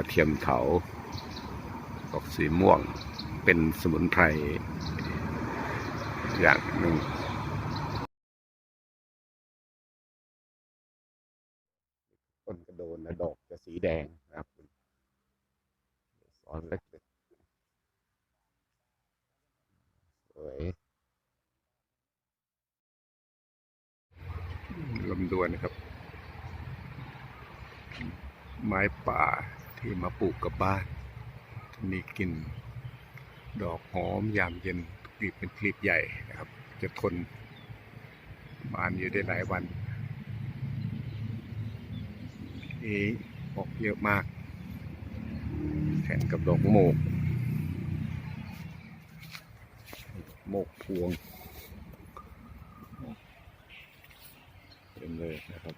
กระเทียมเถาดอกสีม่วงเป็นสมุนไพรอย่างหนึ่งต้นกระโดนนะดอกจะสีแดงนะครับสอนเล็กๆสวยลำดวนนะครับ ไม้ป่า ที่มาปลูกกับบ้าน มีกลิ่นดอกหอมยามเย็นกลีบเป็นกลีบใหญ่นะครับ จะทนบานอยู่ได้หลายวันนี่ออกเยอะมากแข่งกับดอกโมก โมกพวงเต็มเลยนะครับ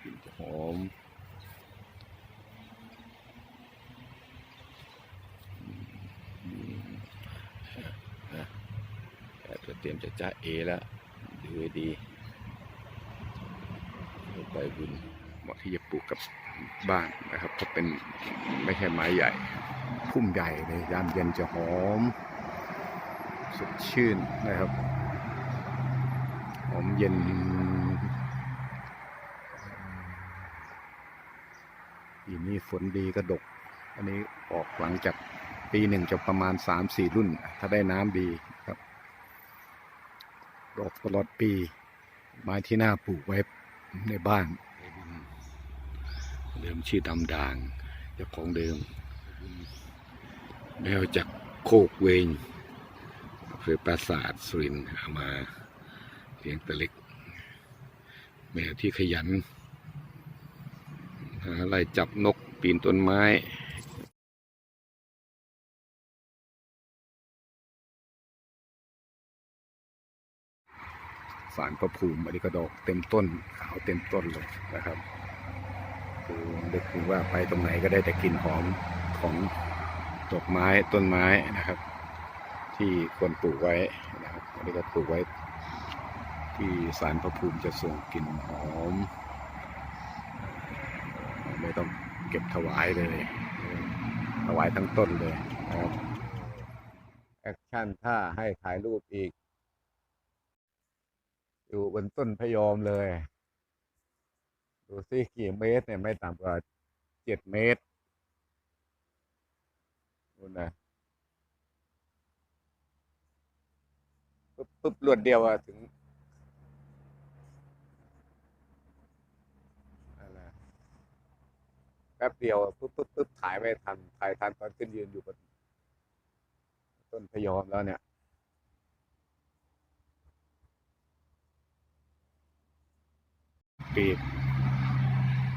กลิ่นจะหอมนะแต่ จ้าเอแล้วดูดีใบบุญเหมาะที่จะปลูกกับบ้านนะครับเพราะเป็นไม่ใช่ไม้ใหญ่ พุ่มใหญ่เลยยามเย็นจะหอม สดชื่นนะครับ หอมเย็นปีนี้ฝนดีก็ดก อันนี้ออกหลังจากปีหนึ่งจะประมาณสามสี่รุ่น ถ้าได้น้ำดี ดอกตลอดปี ไม้ที่หน่าปลูกไว้ในบ้าน เดิมชื่อดำด่างเจ้าของเดิม แมวจากโคกเวงอำเภอปราสาทสุรินทร์เอามาเลี้ยงตัวเล็ก แมวที่ขยันหาอะไรจับนกปีนต้นไม้ สารพระภูมิอันนี้ก็ดอกเต็มต้นขาวเต็มต้นเลยนะครับคือนึกถึงว่าไปตรงไหนก็ได้แต่กลิ่นหอมของดอกไม้ต้นไม้นะครับ ที่ควรปลูกไว้นะครับอันนี้ก็ปลูกไว้ ที่สารพระภูมิจะส่งกลิ่นหอม ไม่ต้องเก็บถวายเลยถวายทั้งต้นเลยนะครับแอคชั่นถ้าให้ถ่ายรูปอีก อยู่บนต้นพยอมเลย ดูซิกี่เมตรเนี่ยไม่ต่ำกว่าเจ็ดเมตรนู่นนะปุ๊บปุ๊บรวดเดียวอะถึงอะไรแป๊บเดียวปุ๊บปุ๊บปุ๊บถ่ายไม่ทันถ่ายทันตอนขึ้นยืนอยู่บนต้นพยอมแล้วเนี่ย ปีก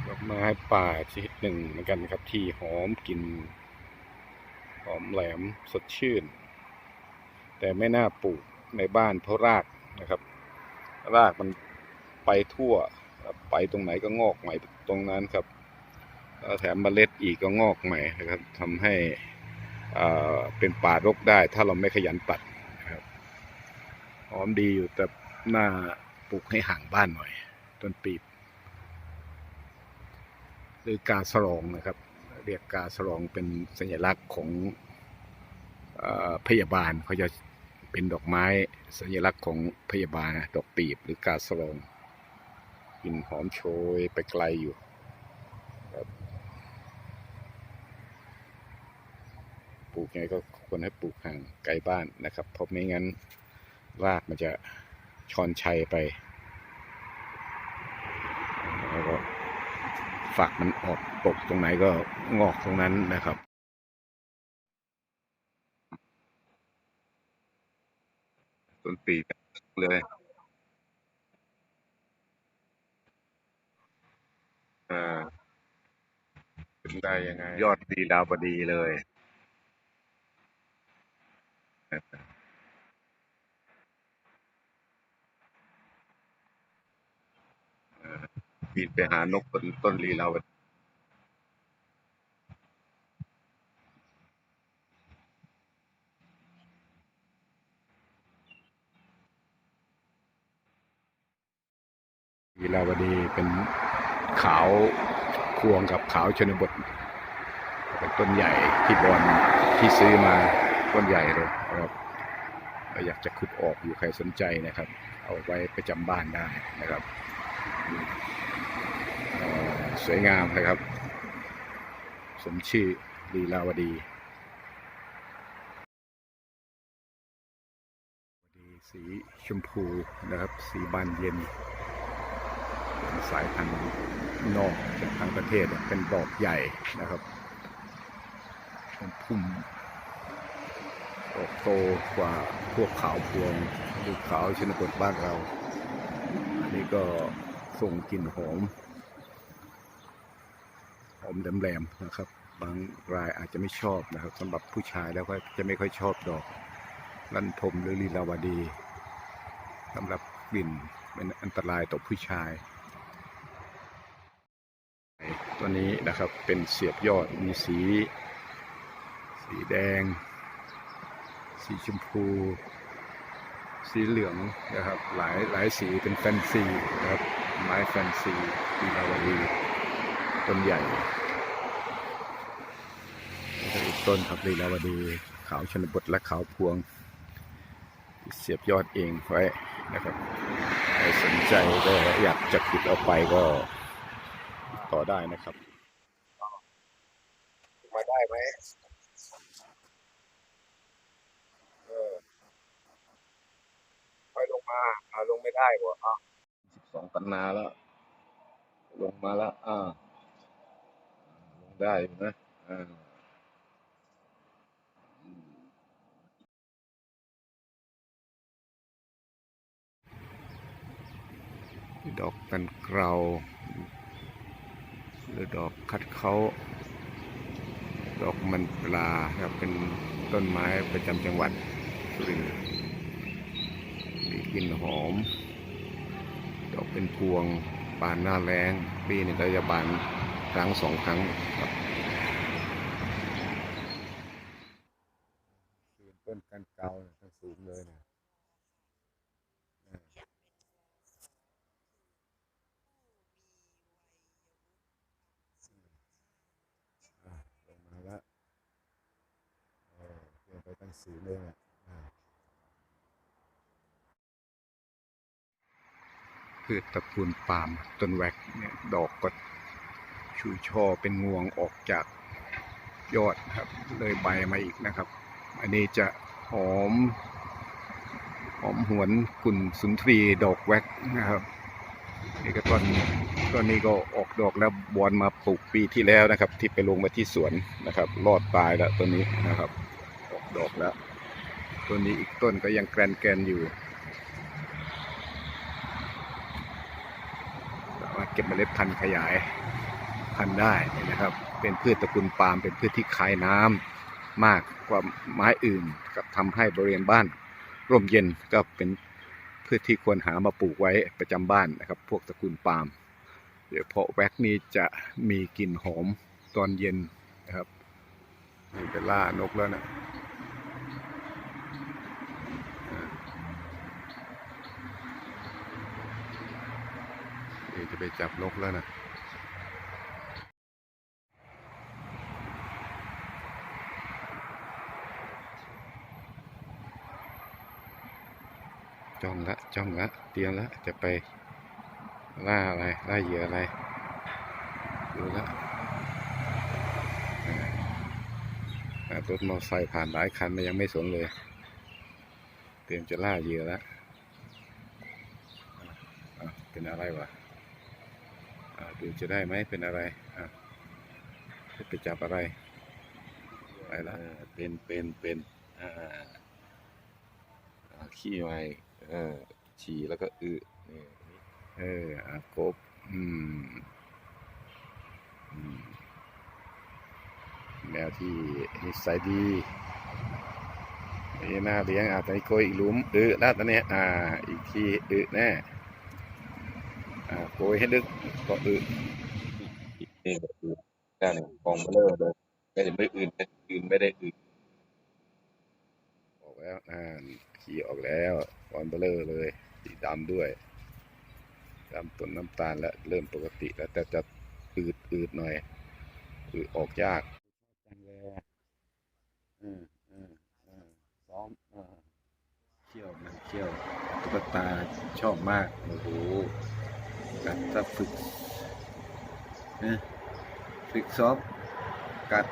ดอกไม้ป่าชนิดหนึ่งเหมือนกันครับ ที่หอมกลิ่นหอมแหลมสดชื่น แต่ไม่น่าปลูกในบ้านเพราะรากนะครับ รากมันไปทั่วไปตรงไหนก็งอกใหม่ตรงนั้นครับแถมเมล็ดอีกก็งอกใหม่นะครับทำให้อ่าเป็นป่ารกได้ ถ้าเราไม่ขยันตัดนะครับหอมดีอยู่แต่น่าปลูกให้ห่างบ้านหน่อยต้นปีบ หรือกาสลองนะครับ เรียกกาสลองเป็นสัญลักษณ์ของอพยาบาลเขาจะเป็นดอกไม้สัญลักษณ์ของพยาบาลนะดอกปีบหรือกาสลองกลิ่นหอมโชยไปไกลอยู่ครับปลูกไงก็ควรให้ปลูกห่างไกลบ้านนะครับ เพราะไม่งั้นรากมันจะชอนชัยไป แล้วก็ ฝักมันออกตกตรงไหนก็งอกตรงนั้นนะครับต้นปีเลยอ่าเป็นได้ยังไง ยอดดีดาวบดีเลย บินไปหานกต้นต้นลีลาวดีลีลาวดีเป็นขาวควงกับขาวชนบท เป็นต้นใหญ่ที่บอลที่ซื้อมาต้นใหญ่เลยนะครับอยากจะขุดออกอยู่ใครสนใจนะครับ เอาไว้ประจำบ้านได้นะครับ สวยงามนะครับ สมชื่อลีลาวดีดีสีชมพูนะครับ สีบานเย็นสายพันธุ์นอกจากทางประเทศเนี่ยเป็นดอกใหญ่นะครับเป็นพุ่มดอกโตกว่าพวกขาวพวงหรือขาวชนบทบ้านเรา อันนี้ก็ ส่งกลิ่นหอม หอมแหลมๆนะครับ บางรายอาจจะไม่ชอบนะครับสำหรับผู้ชายแล้วก็จะไม่ค่อยชอบดอกลันทมหรือลีลาวดีสำหรับกลิ่นเป็นอันตรายต่อผู้ชาย ตัวนี้นะครับเป็นเสียบยอดมีสี สีแดง สีชมพู สีเหลืองนะครับ หลายหลายสีเป็นแฟนซีนะครับ ไม้แฟนซีลีลาวดีต้นใหญ่อีกต้นครับลีลาวดีขาวชนบทและขาวพวง เสียบยอดเองไว้นะครับใครสนใจก็อยากจะขุดเอาไปก็ต่อได้นะครับ มาได้ไหมเออค่อยลงมาลงไม่ได้บ่อะสิบส องตันนาแล้ว ลงมาแล้ว อ่า ลงได้อยู่นะ อ่าอืมดอกกันเกลาหรือดอกคัดเขาดอกมันปลาครับเป็นต้นไม้ประจำจังหวัดสุรินทร์มีกลิ่นหอม ดอกเป็นพวงบานหน้าแรงปีนึงก็จะบานครั้งสองครั้งครับต้นกันเกาเนี่ยต้นสูงเลยนะลงมาแล้วเออเดินไปตั้งสูงเลยอะอ่า พืชตระกูลปาล์มต้นแวกเนี่ยดอกก็ชูช่อเป็นงวงออกจากยอดครับ เลยใบมาอีกนะครับ อันนี้จะหอม หอมหวนกุ่นสุนทรีดอกแวกนะครับนี่ก็ต้นต้นนี้ก็ออกดอกแล้วบอนมาปลูกปีที่แล้วนะครับ ที่ไปลงมาที่สวนนะครับรอดตายแล้วต้นนี้นะครับ ออกดอกแล้วต้นนี้อีกต้นก็ยังแกรนแกรนอยู่สามารถเก็บเมล็ดพันธุ์ขยายพันธุ์ได้นะครับ เป็นพืชตระกูลปาล์มเป็นพืชที่คายน้ำมากกว่าไม้อื่นก็ทำให้บริเวณบ้านร่มเย็นก็เป็นพืชที่ควรหามาปลูกไว้ประจำบ้านนะครับ พวกตระกูลปาล์มโดยเฉพาะแว็กนี้จะมีกลิ่นหอมตอนเย็นนะครับนี่เป็นล่านกแล้วนะอ่าเดี๋ยว จะไปจับนกแล้วนะจ้องละจ้องละเตรียมละ จะไปล่าอะไรล่าเหยื่ออะไร ดูละรถมอเตอร์ไซค์ผ่านหลายคันมันยังไม่สนเลย เตรียมจะล่าเหยื่อแล้วอะเป็นอะไรวะ ดูจะได้ไหมเป็นอะไรอะจะไปจับอะไรไปละเออเป็นเป็นเป็นอ่าอ่าขี้ไว้เออฉี่แล้วก็อึนี่เอออากบอืมอืมแมวที่นิสัยดีนี่น่าเลี้ยงอะตอนนี้โกยอีกหลุมอึแล้วตอนนี้อ่า อีกทีอึแน่อ่า โกยให้ลึกก็อึนี่ก็คือแค่หนึ่งกองเบลอเลยไม่ได้ไม่อื่นอื่นไม่ได้อื่นออกแล้วอ่าขี่ออกแล้วฟอนเบลเลอเลยสีดำด้วยดำต้นน้ำตาลแล้วเริ่มปกติแล้วแต่จะอืดอืดหน่อยอืดออกยากเออเออเออซ้อมเออเขี้ยวมันเขี้ยวตุ๊กตาชอบมากโอ้โห กัดจะฝึกฝึกซ้อมกัด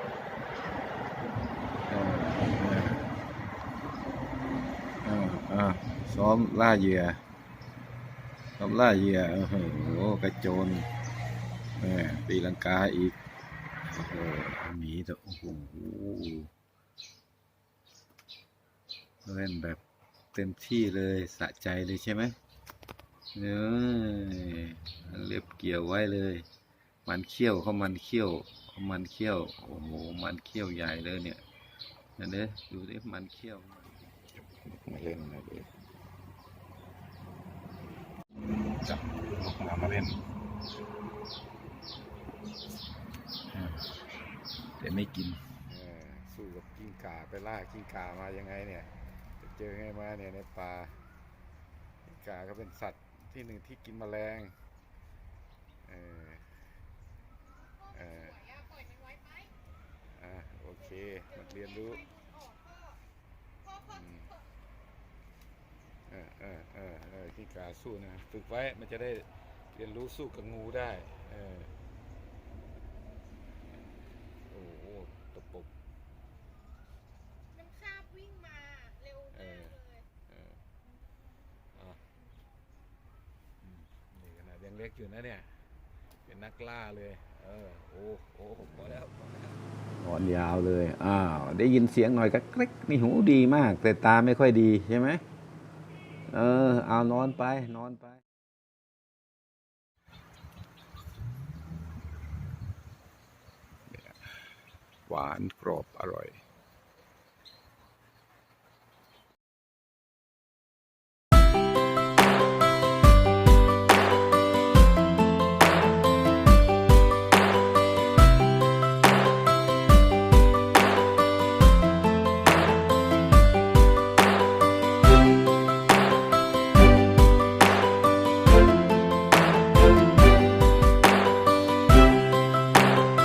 เออเออเออเออซ้อมล่าเหยื่อซ้อมล่าเหยื่อโอ้โหกระโจนเออตีลังกาอีกโอ้โหหมีแตัวโอ้โหเล่นแบบเต็มที่เลยสะใจเลยใช่ไหม เนอเล็บเกี่ยวไว้เลย มันเขี้ยวเขามันเขี้ยวเขามันเขี้ยว โอ้โห มันเขี้ยวใหญ่เลยเนี่ยนั่นเด้ดูดิมันเขี้ยวมาเล่นนะเด็กจับนกมามาเล่น แต่ไม่กินสู้กับกิ้งก่าไปล่ากิ้งก่ามายังไงเนี่ย จะเจอไงมาเนี่ยในป่ากิ้งก่าก็เป็นสัตว์ ที่หนึ่งที่กินแมลงเออเอออะโอเคมันเรียนรู้เออเออเออเออที่กาสู้นะ ฝึกไว้มันจะได้เรียนรู้สู้กับงูได้ เออ โอ้โหตะปบ มันคาบวิ่งมาเร็วมากเลย เอออะอืมนี่ขนาด ยังเล็กอยู่นะเนี่ย เป็นนักล่าเลย เออ โอ้โอ้พอแล้วพอแล้วนอนยาวเลย อ้าว ได้ยินเสียงหน่อยก็เกร็กนี่หูดีมาก แต่ตาไม่ค่อยดีใช่ไหม เออ เอานอนไป นอนไปหวานกรอบอร่อย